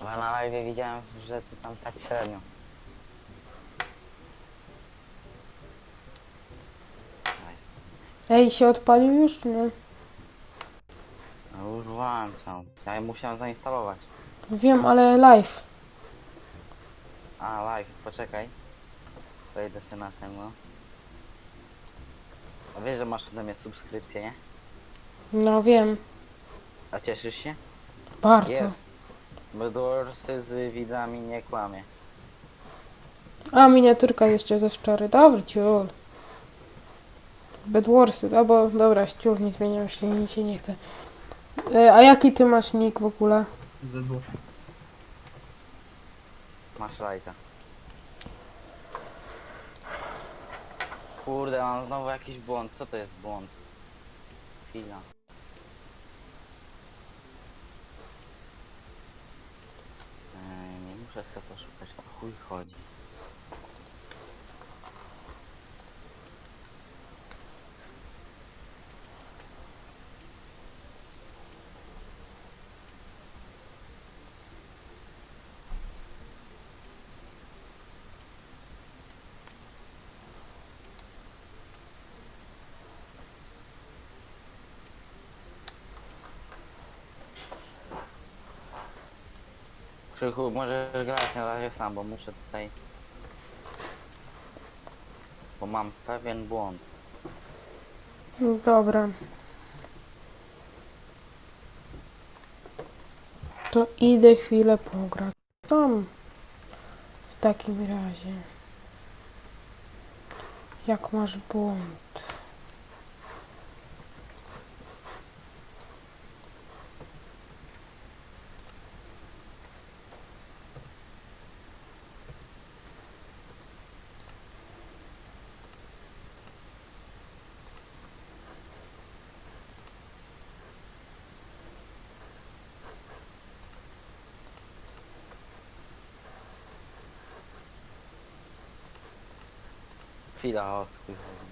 Bo na live widziałem, że ty tam tak średnio. Ej, się odpalił już, czy nie? No już włączam. Ja musiałem zainstalować. Wiem, ale live. A, live, poczekaj. Wejdę sobie na tego. A wiesz, że masz ode mnie subskrypcję, nie? No wiem, A cieszysz się? bardzo. Jest. Bedwarsy z widzami nie kłamie. A, miniaturka jeszcze ze wczoraj. Dobry, ciul. Bedwarsy, albo dobra, ciul, nie zmieniam, jeśli nic się nie chce. E, a jaki ty masz nick w ogóle? Z2. Masz lajka. Kurde, mam znowu jakiś błąd. Co to jest błąd? Chwila. Sobie poszukać, o chuj chodzi. Możesz grać na razie sam, bo muszę tutaj... Bo mam pewien błąd. Dobra. To idę chwilę pograć. Tam. W takim razie. Jak masz błąd? Chwila, o chuj chodzi.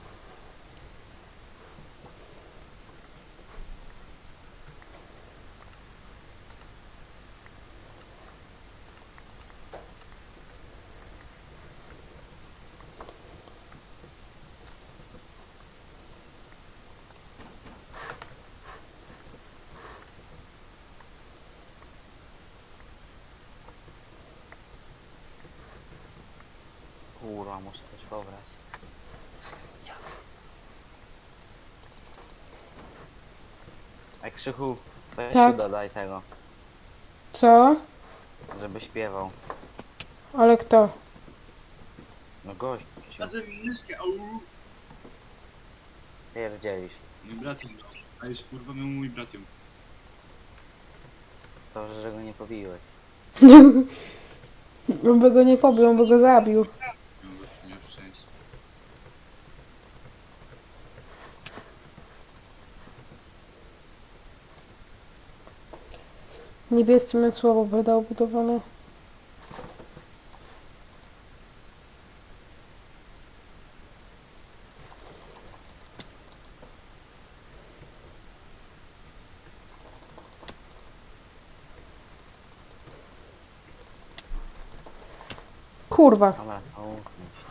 Kurwa, muszę coś pobrać. Ja. Ej, Krzychu, weź Tak. tu dodaj tego, Co? żeby śpiewał. Ale kto? No gość, Razem myszkę, au! pierdzielisz. Mój brat ją. A już kurwa miał mój brat ją. Dobrze, że go nie pobiłeś. On by go nie pobił, on by go zabił. Miał go miał szczęście. Niebieskie słowo będą budowane. Kurwa. Dobra, to usuń się.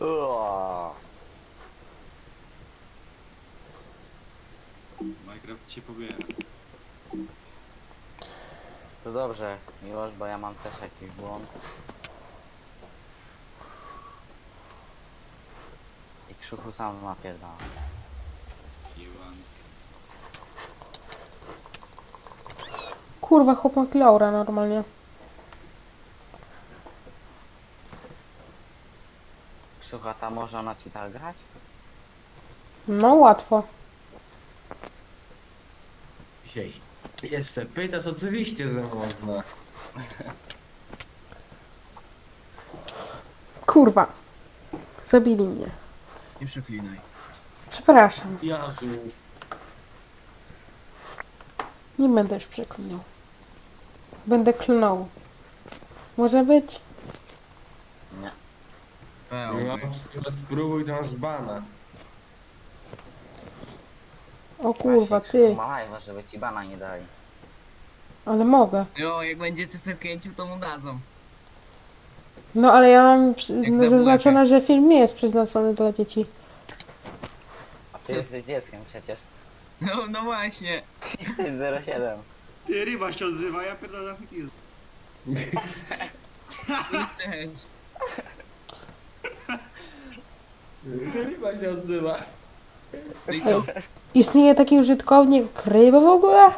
Uaa. Minecraft się pobiera. To dobrze, miłość, bo ja mam też jakiś błąd. I krzuchu sam napierdala. Jewan. Kurwa, chłopak Laura normalnie. Krzucha, ta może ona ci tak grać? No łatwo. Dzisiaj. Jeszcze pytasz, oczywiście, że można. Kurwa. Zabili mnie. Nie przeklinaj. Przepraszam. Jazu. Nie będę już przeklinał. Będę klnął. Może być? Nie. No, to spróbuj tam z bana. O kurwa, ty. Krzychu ma live'a, żeby ci bana nie dali. Ale mogę. Jo, jak będzie CC kręcił, to mu dadzą. No ale ja mam przy- Jak no, za zaznaczone, że film nie jest przeznaczony dla dzieci. A ty jesteś dzieckiem przecież. No, no właśnie. Jesteś 07. Ty ryba się odzywa, ja pierdolę kill. Cześć. Chyba się odzywa. No i co? Istnieje taki użytkownik ryby w ogóle?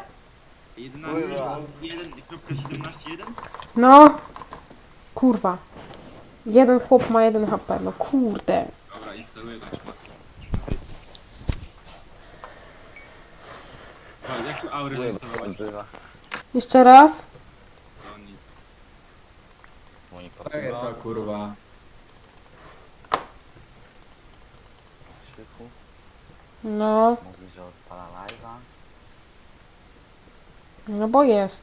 11, Kurwa. 1.17.1? No. Kurwa. Jeden chłop ma jeden HP, no kurde. Dobra, instaluję. Patrz, jak tu aurę zainstalować? Jeszcze raz. To nic. Jest to kurwa. Krzychu. No, Mówi, że odpala live'a. no bo jest.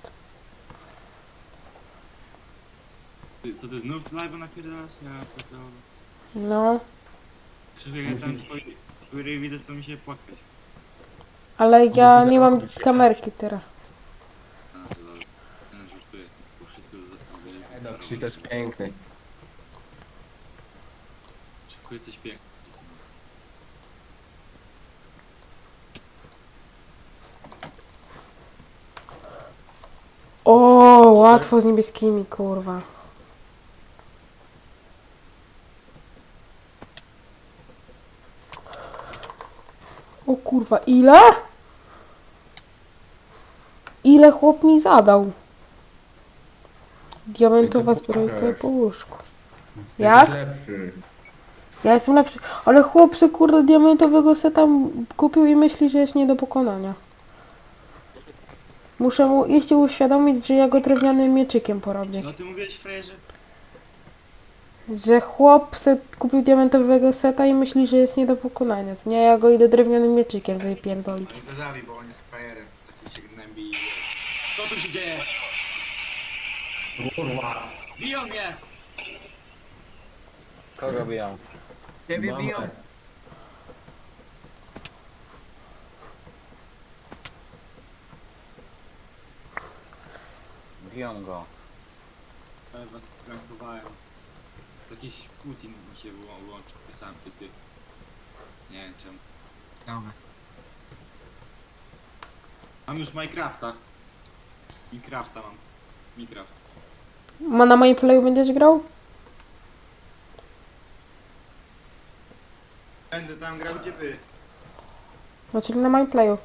Ty, co ty znów live'a napierdalasz? Ja pierdolę. No. Krzywy, jak tam twoi... Który widzę, co mi się płakać. chce. Ale ja nie mam kamerki teraz. A, to dobra. Ten żartuję. Bo wszystko za... No, Krzyś też piękny. Krzyku, jesteś piękny. Łatwo z niebieskimi, kurwa. O kurwa, ile? Ile chłop mi zadał? Diamentowa zbrojka i po łóżku. Jak? lepszy. Ja jestem lepszy. Ale chłop se kurde diamentowego seta kupił i myśli, że jest nie do pokonania. Muszę mu jeśli uświadomić, że ja go drewnianym mieczykiem porobię. No ty mówiłeś, frajerze? Że chłop se kupił diamentowego seta i myśli, że jest nie do pokonania. To nie, ja go idę drewnianym mieczykiem wypierdolić. No i to zabij, bo on jest frajerem. Taki się gnębi i... Co tu się dzieje? Kurwa. Biją mnie! Kogo biją? Ciebie biją. Mamę. Biją go. Ja was prankowałem. Jakiś Putin mi się wyłą- włączył, pisałem ty, ty. Nie wiem czemu. Dobra. Mam już Minecrafta. Minecrafta mam. Minecraft. Ma na moim playu będziesz grał? Będę tam grał gdzie wy. No czyli na moim playu.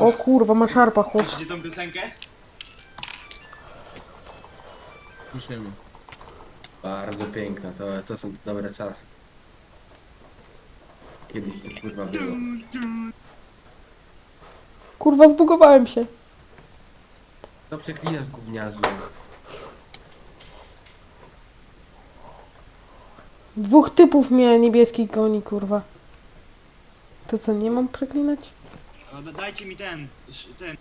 O kurwa, ma szarpa chłop. Słyszycie tą piosenkę? Słyszymy. Bardzo piękna, to, to są dobre czasy. Kiedyś to kurwa było. Kurwa, zbugowałem się. To przeklinasz gówniarzu. Dwóch typów mnie niebieskich goni, kurwa. To co, nie mam przeklinać? Dajcie mi ten, ten.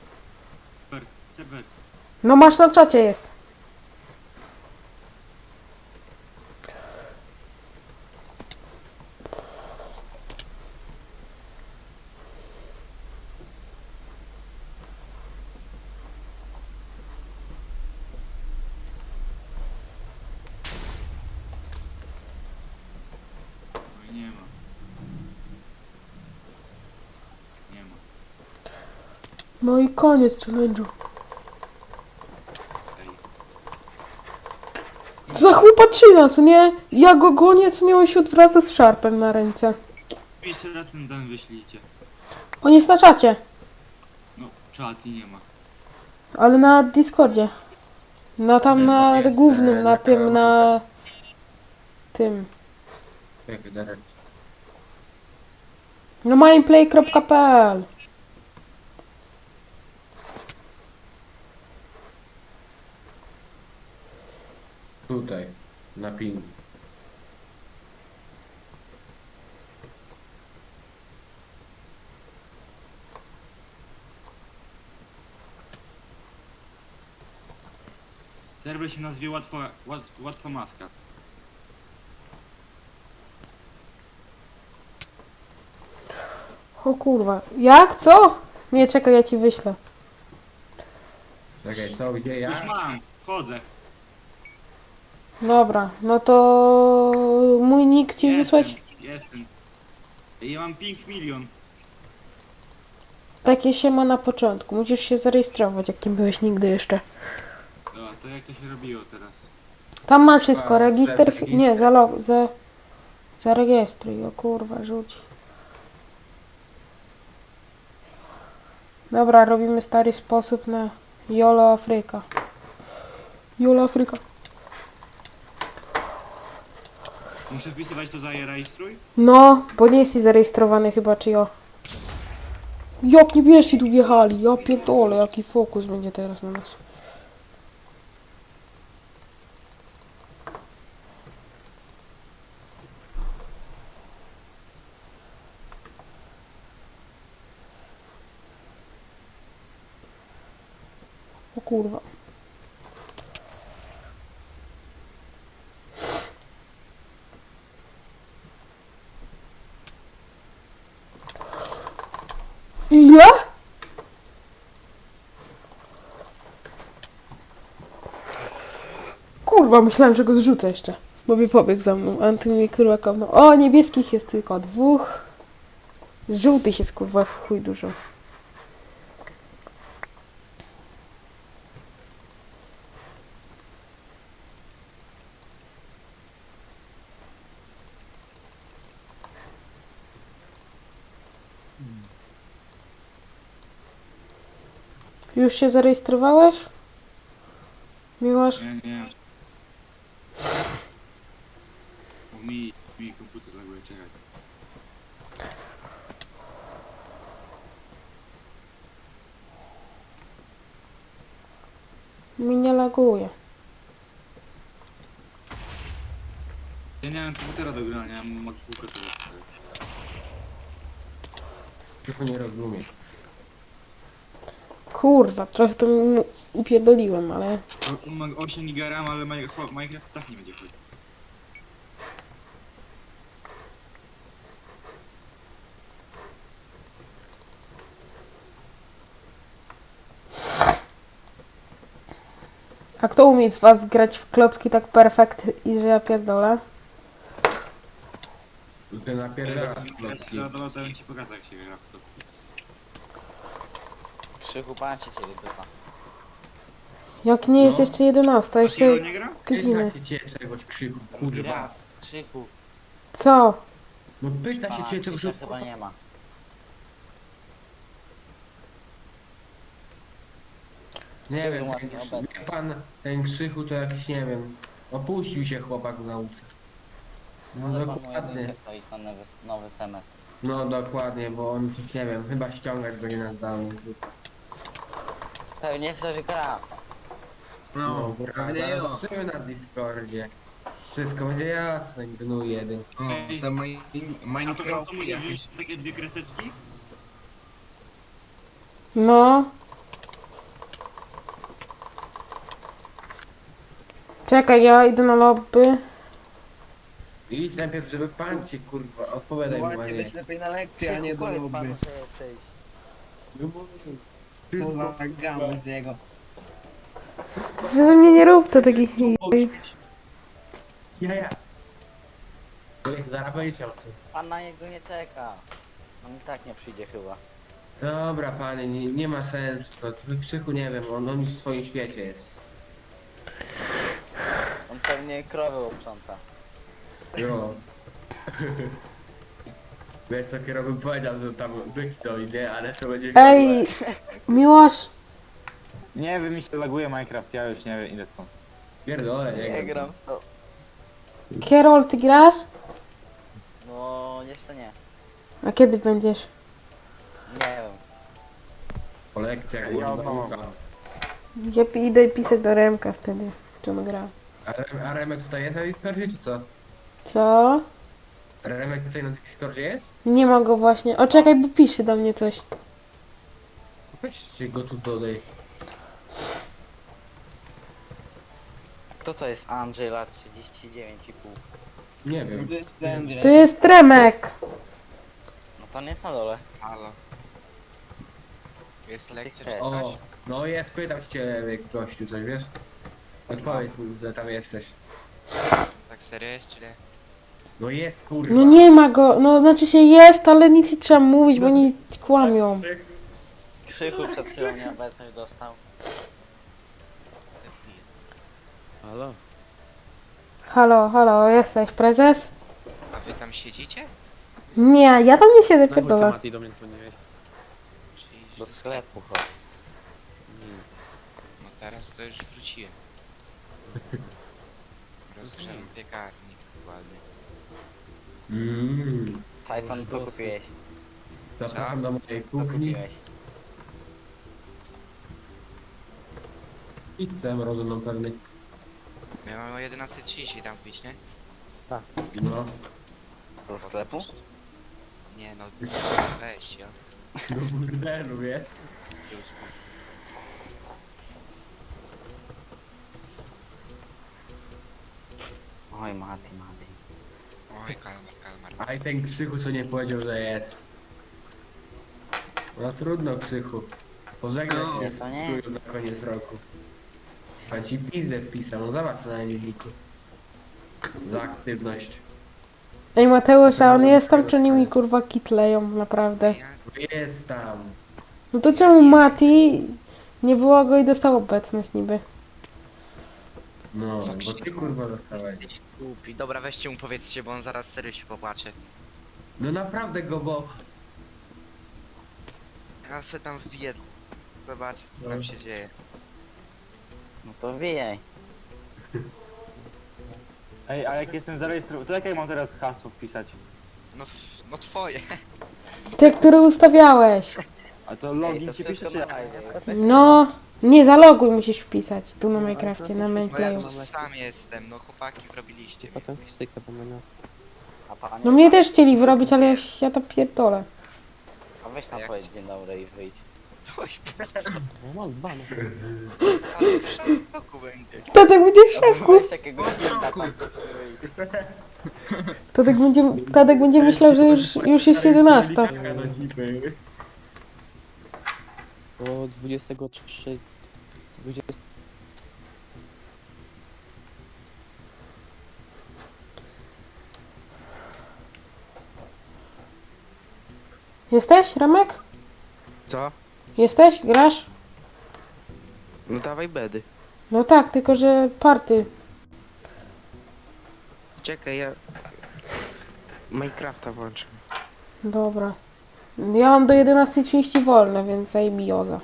Serwer, serwer. No masz na czacie jest. No i nie ma. Nie ma. No i koniec challenge'u. Ej. Co za chłopaczyna, co nie? Ja go gonię, co nie? On się odwraca z szarpem na ręce. Jeszcze raz ten dan wyślijcie. On jest na czacie, No, czat i nie ma. ale na Discordzie. Na tam na Jest, głównym, na tym, na... Tym. Jak Darek. Na mineplay.pl Tutaj, na ping. Serwer się nazwie łatwo, łat, łatwo maska. O kurwa. Jak? Co? Nie, czekaj, ja ci wyślę. Czekaj, co, gdzie ja? Już mam, wchodzę. Dobra, no to mój nick ci wysłać. jestem. Ja mam 5 milion. Takie się ma na początku. Musisz się zarejestrować, jak nie byłeś nigdy jeszcze. Dobra, to jak to się robiło teraz? Tam masz wszystko, A, register, register. nie, zalog, za, zarejestruj, o kurwa, rzuć. Dobra, robimy stary sposób na Jolo Afryka. Jolo Afryka. Muszę wpisywać to za rejestruj? No, bo nie jesteś zarejestrowany chyba, czy jo. Jak nie wiesz, tu wjechali, ja pierdolę, jaki fokus będzie teraz na nas. O kurwa. Ile? Kurwa, myślałem, że go zrzucę jeszcze. Bo by pobiegł za mną. Kopnął. O, niebieskich jest tylko dwóch. Żółtych jest kurwa w chuj dużo. Już się zarejestrowałeś? Miłosz? Nie, nie. Bo mi, mi komputer zagłuje, czekaj. Mi nie laguje. Ja nie mam komputera do grania, ja mam MacBooka teraz. Tylko nie rozumiem. Kurwa, trochę to mu upierdoliłem, ale... O- Mam 8 giga RAM, ale Minecraft Minecraft tak nie będzie chodzić. A kto umie z was grać w klocki tak perfekt i że ja pierdolę? Ty napierdalasz Ja klocki. zadawałem to ci pokazać jak się gra w to. Krzychu się ciebie bywa. Jak nie jest No. jeszcze 11, A jeszcze nie gra? godziny. Pyta się cię czegoś krzyku, kurwa. raz. Krzychu. Co? No pyta się Pana cię czegoś, Krzysia chyba nie ma. Nie Krzychu wiem, ten, obecny. wie pan, ten krzychu to jakiś, nie wiem, opuścił się chłopak w nauce. No Może pan mu dokładnie. jedynkę wstawić na nowy, nowy semestr. No dokładnie, bo on coś, nie wiem, chyba ściągać będzie na zdalny. Pewnie chcesz gra. No, zaraz jo. zobaczymy na Discordzie. Wszystko będzie jasne, gnu jeden. O, to moi- A to Minecraft jakiś. wziąć takie dwie kreseczki? No. Czekaj, ja idę na lobby. Idź najpierw, żeby pan ci kurwa, odpowiadaj mu, a Ładnie nie. być lepiej na lekcję, a nie do powiedz lobby. panu, że jesteś. Co za gamy z niego. Wy ze mnie nie rób to takich... Ja, ja. Zaraz będzie o co. Pan na niego nie czeka. On i tak nie przyjdzie chyba. Dobra panie, nie, nie ma sensu, to w krzychu nie wiem, on, on już w swoim świecie jest. On pewnie krowy uprząta. Jo. Wiesz co, kierownik powiedział, że tam byki to idzie, ale to będzie... Ej, Miłosz, Nie wiem, mi się laguje Minecraft, ja już nie wiem ile stąd. Pierdolę, nie, Nie gram w to. Kierol, ty grasz? No, jeszcze nie. A kiedy będziesz? Nie wiem. Po lekcjach, Ja kurwa, od ucha. gram. Ja pi- idę pisać do Remka wtedy, czy on gra. A Remek tutaj jest na Discordzie, czy co? Co? Remek tutaj na Discordzie jest? Nie ma go właśnie. O, czekaj, bo pisze do mnie coś. Weźcie go tu dodaj. Kto to jest Andrzej lat 39,5? Nie wiem. To jest ten To jest Remek. No to nie jest na dole. Halo. Jest lekcja czy Cześć. coś? O, no jest, pytam cię gościu coś, wiesz? Odpowiedz mi, że tam jesteś. Tak serio jest czy nie? No jest, kurwa. No nie ma go, no znaczy się jest, ale nic nie trzeba mówić, bo oni kłamią. Krzychu przed chwilą nieobecność dostał. Halo? Halo, halo, jesteś prezes? A wy tam siedzicie? Nie, ja tam nie siedzę, Na wójcie pierdolę. Mati do mnie dzwoniłeś. Do sklepu chodź. Nie. No teraz to już wróciłem. Rozgrzewam piekarnik ładnie. Mmm. Tyson, co kupiłeś? Zapraszam do mojej Co kuchni. kupiłeś? Pizzę mrożoną pewnie. My mamy o 11.30 tam być, nie? No. Do sklepu? Nie no, weź ja. Do burdelu, wiesz? Już Oj, Mati, Mati. Oj, kalmar, kalmar. A i ten krzychu co nie powiedział, że jest. No trudno krzychu. Pożegnać No, się co nie? z na koniec roku. A ci pizdę wpisał, no zobacz na imienniku. Za aktywność. Ej Mateusz, a on jest tam, czy oni mi kurwa kitleją, naprawdę. Jest tam. No to czemu Mati nie było go i dostał obecność niby? No, Za bo ty kurwa dostałeś. jesteś głupi. Dobra, weźcie mu powiedzcie, bo on zaraz serio się popłacze. No naprawdę go, bo... Ja se tam wbiję. Zobaczcie co tam się dzieje. No to wijaj. Ej, a jak jestem zarejestrowany, to jakie mam teraz hasło wpisać? No, f- no twoje. Te, które ustawiałeś. A to Ej, login to ci pisze, czy dawaj. No, nie zaloguj musisz wpisać. Tu na Minecrafcie, na No ja mainplayu. tu sam jestem, no chłopaki wrobiliście mnie. Potem stykę pomylił. A panie, No mnie też chcieli wyrobić, ale ja, ja to pierdolę. A weź tam powiedz dzień dobry i wyjdź. Coś, No mam dwa, no. ale w szoku będzie. To tak będzie w szoku. weź jakiegoś linka tam. wyjdź. Będzie, Tadek będzie myślał, że już, już jest 11. Bo 23... 20... Jesteś, Remek? Co? Jesteś? Grasz? No dawaj bedy. No tak, tylko że party. Czekaj, ja... Minecrafta włączę. Dobra. Ja mam do 11.30 wolne, więc zajebioza.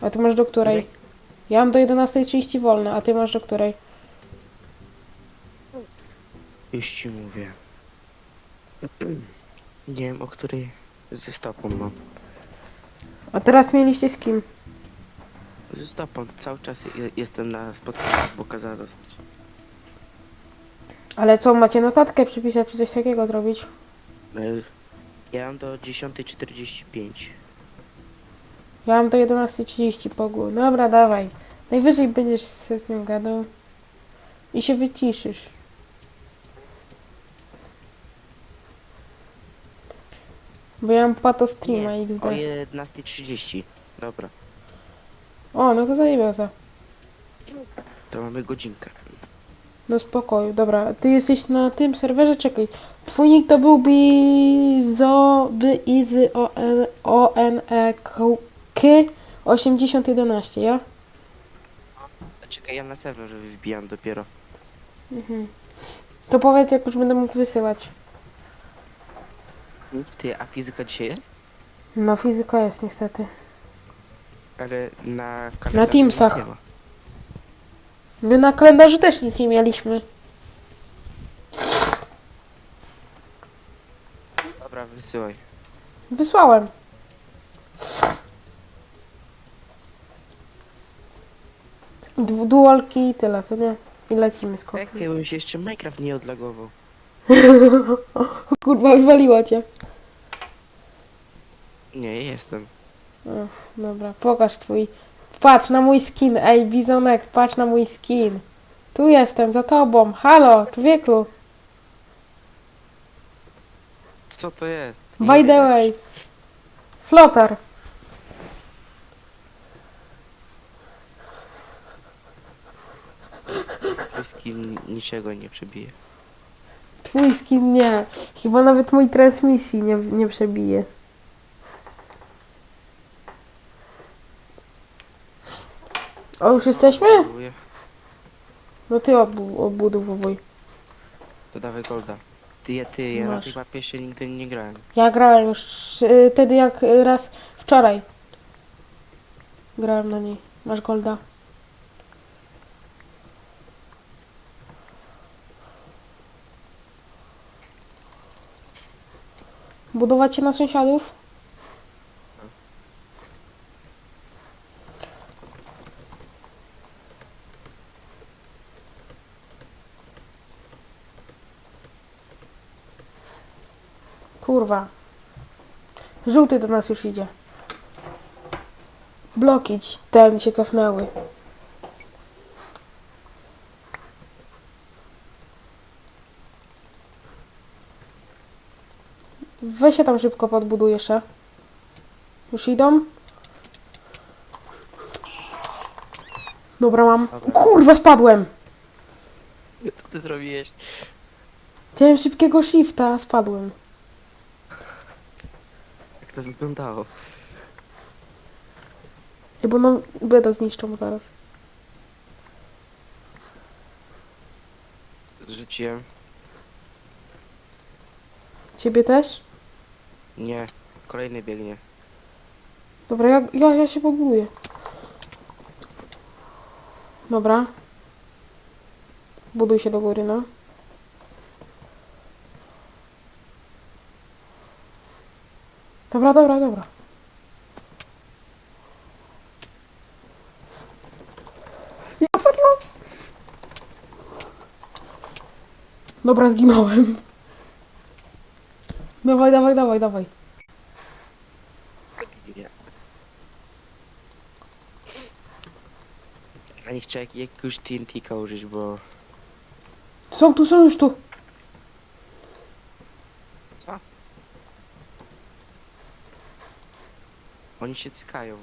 A ty masz do której? Ja mam do 11.30 wolne, a ty masz do której? Już ci mówię. Nie wiem, o której ze stopą mam. A teraz mieliście z kim? Ze stopą. Cały czas je- jestem na spotkaniu, bo kazała dostać. Ale co, macie notatkę przypisać, czy coś takiego zrobić? E, Ja mam do 10.45. Ja mam do 11.30 pogół. Dobra, dawaj. Najwyżej będziesz się z nim gadał. I się wyciszysz. Bo ja mam pato streama Nie, XD. o 11.30. Dobra, O, no to zajebioza. to mamy godzinkę. No spokoju, dobra. Ty jesteś na tym serwerze, czekaj. Twój nick to był Bizo, by Izy O N O N E K 8011, ja? Czekaj, ja na serwerze wybijam dopiero. Mhm. To powiedz, jak już będę mógł wysyłać. Ty, a fizyka dzisiaj jest? No fizyka jest niestety. Ale na kalendarzu Teamsach. My na kalendarzu też nic nie mieliśmy. Dobra, wysyłaj. Wysłałem. Dwu- Dualki i tyle, to nie? I lecimy z Jak kocem. bym się jeszcze Minecraft nie odlagował. Kurwa, wywaliła cię. Nie, jestem. Dobra, pokaż twój. Patrz na mój skin, ej, bizonek, patrz na mój skin. Tu jestem, za tobą. Halo, człowieku. Co to jest? By the way. Flotar. Twój skin niczego nie przebije. Twój skin nie. Chyba nawet mój transmisji nie, nie przebije. O, już jesteśmy? Próbuję. No ty obu, obudowuj. To dawaj golda. Ty, ja- ty, ja na Masz. tej mapie jeszcze nigdy nie grałem. Ja grałem już y, wtedy jak y, raz wczoraj. Grałem na niej. Masz golda. Budować się na sąsiadów? Kurwa. Żółty do nas już idzie. Bloki ten się cofnęły. Weź się tam szybko podbuduj jeszcze. Już idą? Dobra, mam. Kurwa, spadłem! Co ty zrobiłeś? Chciałem szybkiego shifta, a spadłem. To wyglądało? Ej, bo nam beda zniszczą zaraz. Zrzuciłem. Ciebie też? Nie. Kolejny biegnie. Dobra, ja, ja, ja się pobuduję. Dobra. Buduj się do góry, no. Dobra, dobra, dobra. Ja pierdolę. Dobra, zginąłem. Dawaj, dawaj, dawaj, dawaj. A nie chcę jak, jakiegoś TNT-ka użyć, bo... Są tu, są już tu. Oni się cykają.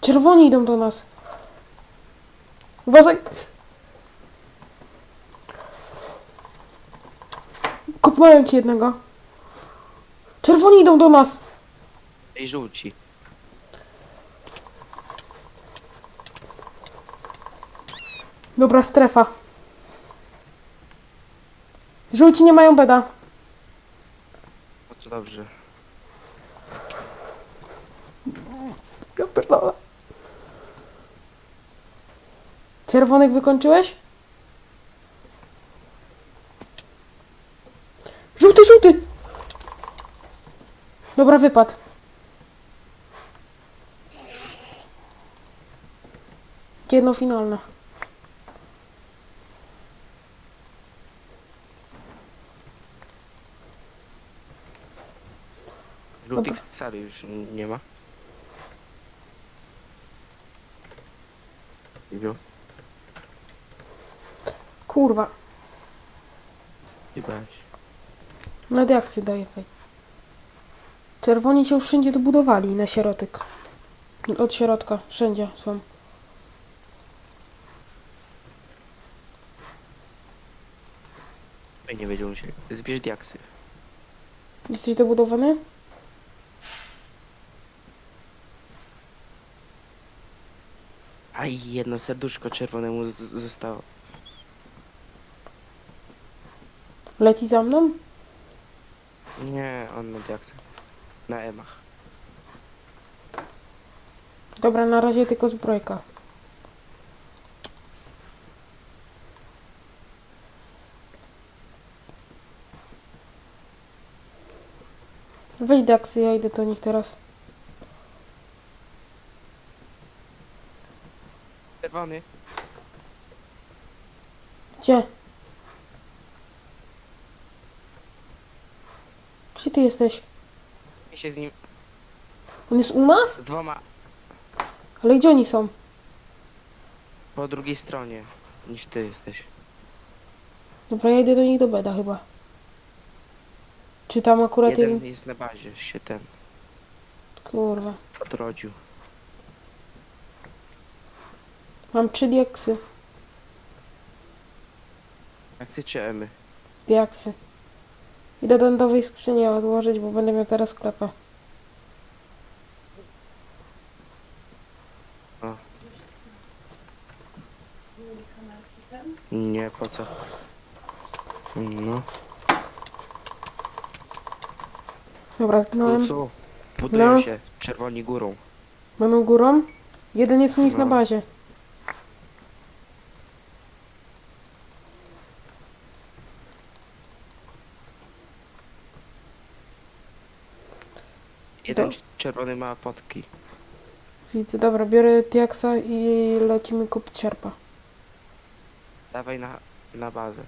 Czerwoni idą do nas. Uważaj! Kopnąłem ci jednego. Czerwoni idą do nas. Ej, żółci. Dobra, strefa. Żółci nie mają beda. Dobrze. Ja pierdolę. Czerwonych wykończyłeś? Żółty, żółty! Dobra, wypad. Jedno finalne. Żółtych sary już nie ma. Wziął. Kurwa. Jebałeś. Na reakcję daję fej. Czerwoni się już wszędzie dobudowali na środek. Od środka, wszędzie są. Ej, nie wiedział się. Zbierz diaksy. Jesteś dobudowany? Aj, jedno serduszko czerwonemu z- zostało. Leci za mną? Nie, on na diaksach jest. Na emach. Dobra, na razie tylko zbrojka. Weź Daxy, ja idę do nich teraz. Czerwony. Gdzie? Gdzie ty jesteś? Ja się z nim... On jest u nas? Z dwoma... Ale gdzie oni są? Po drugiej stronie niż ty jesteś. Dobra, ja idę do nich do beda chyba. Czy tam akurat Jeden jeden... jest na bazie, się ten Kurwa. odrodził. Mam trzy diaksy. Jak syczymy. Diaksy. Idę do nowej skrzyni odłożyć, bo będę miał teraz sklepę. Nie, po co? No, Dobra, no zginąłem. co? Budują No. się czerwoni górą. Będą górą. Jeden jest u nich na No. bazie. Jeden Do- czerwony ma potki. Widzę, dobra, biorę diaksa i lecimy kupić sierpa. Dawaj na, na bazę.